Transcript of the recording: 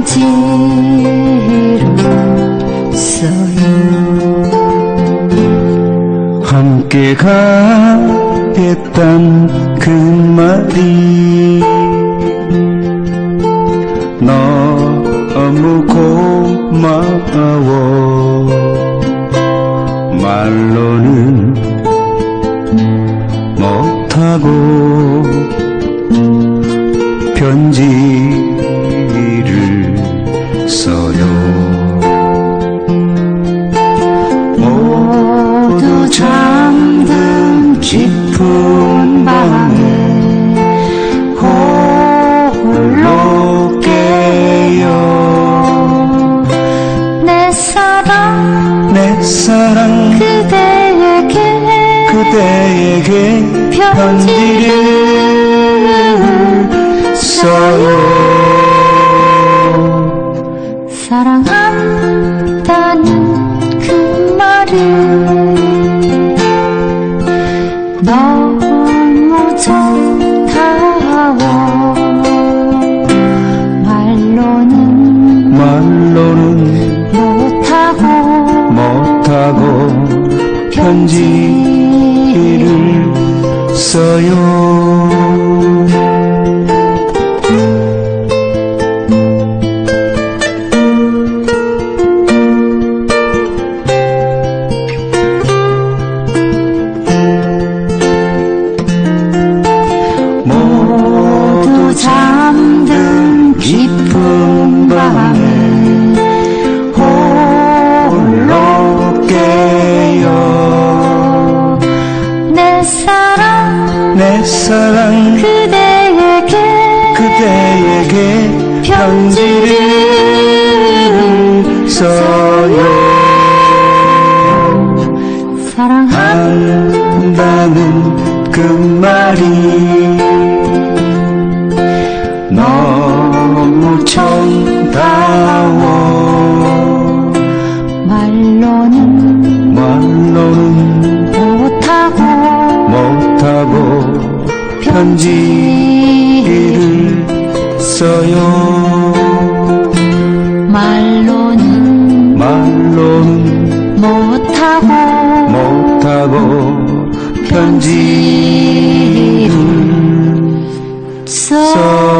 편지로써요 함께 가겠단 그 말이 너무 고마워. 말로는 못하고 편지를 써요. 모두 잠든 깊은 밤에 홀로 깨요. 내 사랑 내 사랑 그대에게 그대에게 편지를 써요 사랑한다는 그 말이 너무 정다워. 말로는 말로는 못하고 못하고 편지를 써요 사랑 그대에게 그대에게 편지를 써요 한다는 그 말이 편지를 써요. 말로는 말로는 못하고 못하고 편지를 음, 써요.